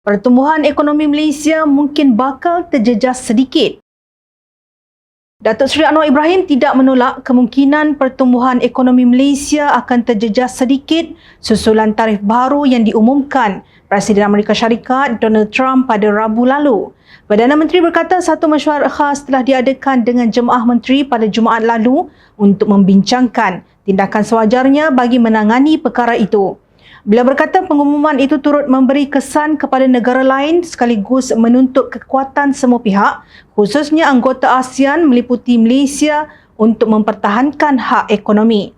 pertumbuhan ekonomi Malaysia mungkin bakal terjejas sedikit. Datuk Seri Anwar Ibrahim tidak menolak kemungkinan pertumbuhan ekonomi Malaysia akan terjejas sedikit susulan tarif baru yang diumumkan Presiden Amerika Syarikat Donald Trump pada Rabu lalu. Perdana Menteri berkata satu mesyuarat khas telah diadakan dengan jemaah menteri pada Jumaat lalu untuk membincangkan tindakan sewajarnya bagi menangani perkara itu. Beliau berkata pengumuman itu turut memberi kesan kepada negara lain sekaligus menuntut kekuatan semua pihak khususnya anggota ASEAN meliputi Malaysia untuk mempertahankan hak ekonomi.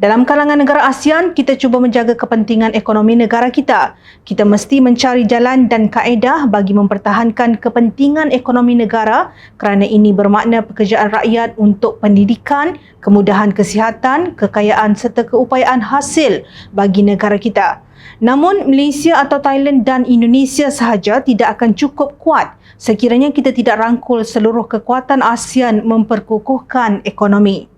Dalam kalangan negara ASEAN, kita cuba menjaga kepentingan ekonomi negara kita. Kita mesti mencari jalan dan kaedah bagi mempertahankan kepentingan ekonomi negara kerana ini bermakna pekerjaan rakyat untuk pendidikan, kemudahan kesihatan, kekayaan serta keupayaan hasil bagi negara kita. Namun, Malaysia atau Thailand dan Indonesia sahaja tidak akan cukup kuat sekiranya kita tidak rangkul seluruh kekuatan ASEAN memperkukuhkan ekonomi.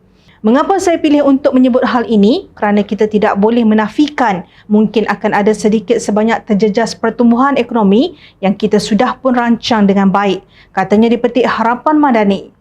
Mengapa saya pilih untuk menyebut hal ini? Kerana kita tidak boleh menafikan mungkin akan ada sedikit sebanyak terjejas pertumbuhan ekonomi yang kita sudah pun rancang dengan baik. Katanya dipetik Harapan Madani.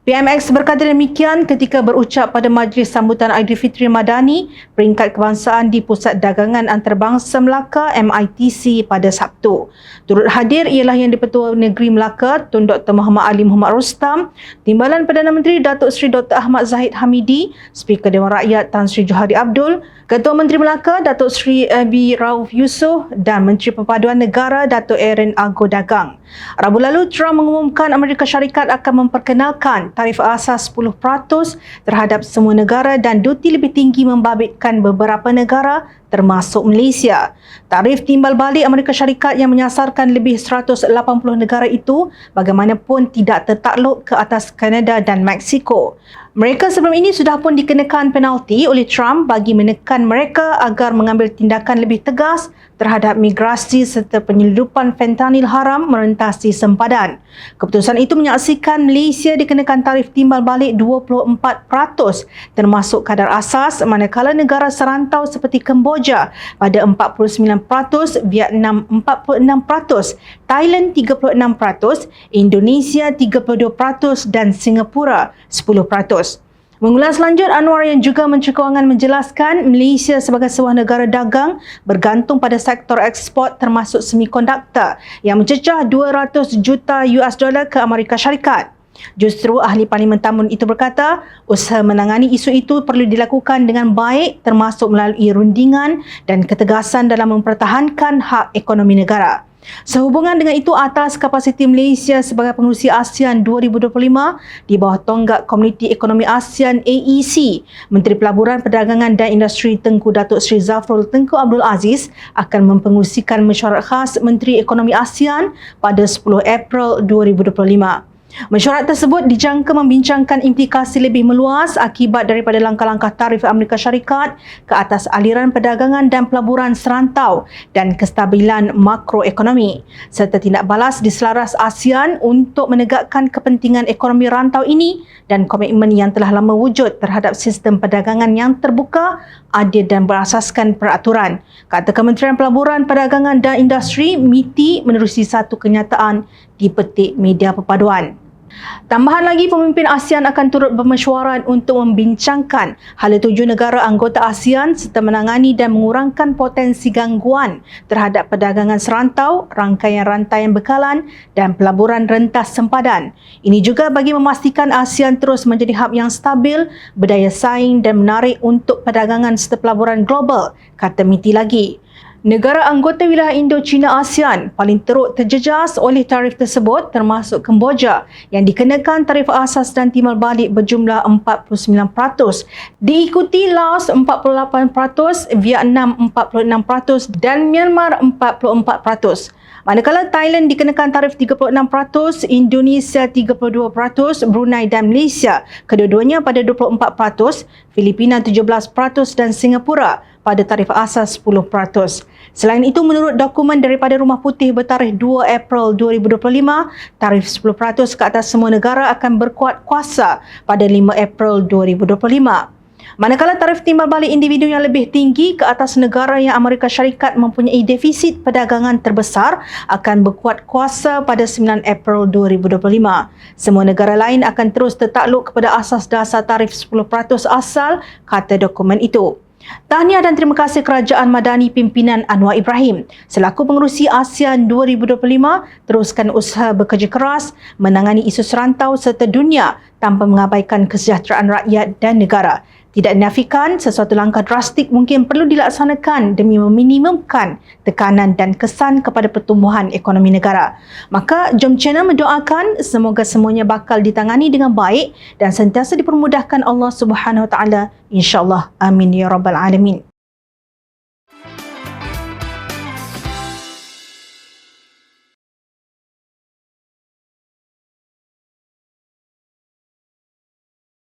PMX berkata demikian ketika berucap pada Majlis Sambutan Aidilfitri Madani peringkat kebangsaan di Pusat Dagangan Antarabangsa Melaka MITC pada Sabtu. Turut hadir ialah Yang di-Pertua Negeri Melaka Tun Dr. Muhammad Ali Muhammad Rostam, Timbalan Perdana Menteri Datuk Seri Dr. Ahmad Zahid Hamidi, Speaker Dewan Rakyat Tan Sri Johari Abdul, Ketua Menteri Melaka Datuk Seri Abi Rauf Yusof dan Menteri Perpaduan Negara Datuk Erin Ago Dagang. Rabu lalu Trump mengumumkan Amerika Syarikat akan memperkenalkan tarif asas 10% terhadap semua negara dan duti lebih tinggi membabitkan beberapa negara termasuk Malaysia. Tarif timbal balik Amerika Syarikat yang menyasarkan lebih 180 negara itu bagaimanapun tidak tertakluk ke atas Kanada dan Mexico. Mereka sebelum ini sudah pun dikenakan penalti oleh Trump bagi menekan mereka agar mengambil tindakan lebih tegas terhadap migrasi serta penyelundupan fentanyl haram merentasi sempadan. Keputusan itu menyaksikan Malaysia dikenakan tarif timbal balik 24% termasuk kadar asas manakala negara serantau seperti Kemboja pada 49%, Vietnam 46%, Thailand 36%, Indonesia 32% dan Singapura 10%. Mengulas lanjut, Anwar yang juga Menteri Kewangan menjelaskan Malaysia sebagai sebuah negara dagang bergantung pada sektor ekspor termasuk semikonduktor yang mencecah 200 juta US dollar ke Amerika Syarikat. Justru ahli Parlimen Tamun itu berkata, usaha menangani isu itu perlu dilakukan dengan baik termasuk melalui rundingan dan ketegasan dalam mempertahankan hak ekonomi negara. Sehubungan dengan itu atas kapasiti Malaysia sebagai pengurusi ASEAN 2025 di bawah tonggak Komuniti Ekonomi ASEAN AEC, Menteri Pelaburan Perdagangan dan Industri Tengku Datuk Seri Zafrul Tengku Abdul Aziz akan mempengurusikan mesyuarat khas Menteri Ekonomi ASEAN pada 10 April 2025. Mesyuarat tersebut dijangka membincangkan implikasi lebih meluas akibat daripada langkah-langkah tarif Amerika Syarikat ke atas aliran perdagangan dan pelaburan serantau dan kestabilan makroekonomi serta tindak balas di selaras ASEAN untuk menegakkan kepentingan ekonomi rantau ini dan komitmen yang telah lama wujud terhadap sistem perdagangan yang terbuka, adil dan berasaskan peraturan. Kata Kementerian Pelaburan, Perdagangan dan Industri, MITI menerusi satu kenyataan di petik media perpaduan. Tambahan lagi, pemimpin ASEAN akan turut bermesyuarat untuk membincangkan hala tujuh negara anggota ASEAN serta menangani dan mengurangkan potensi gangguan terhadap perdagangan serantau, rangkaian rantaian bekalan dan pelaburan rentas sempadan. Ini juga bagi memastikan ASEAN terus menjadi hub yang stabil, berdaya saing dan menarik untuk perdagangan serta pelaburan global, kata MITI lagi. Negara anggota wilayah Indo-China ASEAN paling teruk terjejas oleh tarif tersebut termasuk Kemboja yang dikenakan tarif asas dan timbal balik berjumlah 49%. Diikuti Laos 48%, Vietnam 46% dan Myanmar 44%. Manakala Thailand dikenakan tarif 36%, Indonesia 32%, Brunei dan Malaysia kedua-duanya pada 24%, Filipina 17% dan Singapura pada tarif asas 10%. Selain itu, menurut dokumen daripada Rumah Putih bertarikh 2 April 2025, tarif 10% ke atas semua negara akan berkuat kuasa pada 5 April 2025. Manakala tarif timbal balik individu yang lebih tinggi ke atas negara yang Amerika Syarikat mempunyai defisit perdagangan terbesar akan berkuat kuasa pada 9 April 2025. Semua negara lain akan terus tertakluk kepada asas dasar tarif 10% asal, kata dokumen itu. Tahniah dan terima kasih Kerajaan Madani pimpinan Anwar Ibrahim. Selaku pengerusi ASEAN 2025, teruskan usaha bekerja keras menangani isu serantau serta dunia tanpa mengabaikan kesejahteraan rakyat dan negara. Tidak dinafikan, sesuatu langkah drastik mungkin perlu dilaksanakan demi meminimumkan tekanan dan kesan kepada pertumbuhan ekonomi negara. Maka, jom channel mendoakan semoga semuanya bakal ditangani dengan baik dan sentiasa dipermudahkan Allah Subhanahu Wa Taala. InsyaAllah. Amin ya rabbal alamin.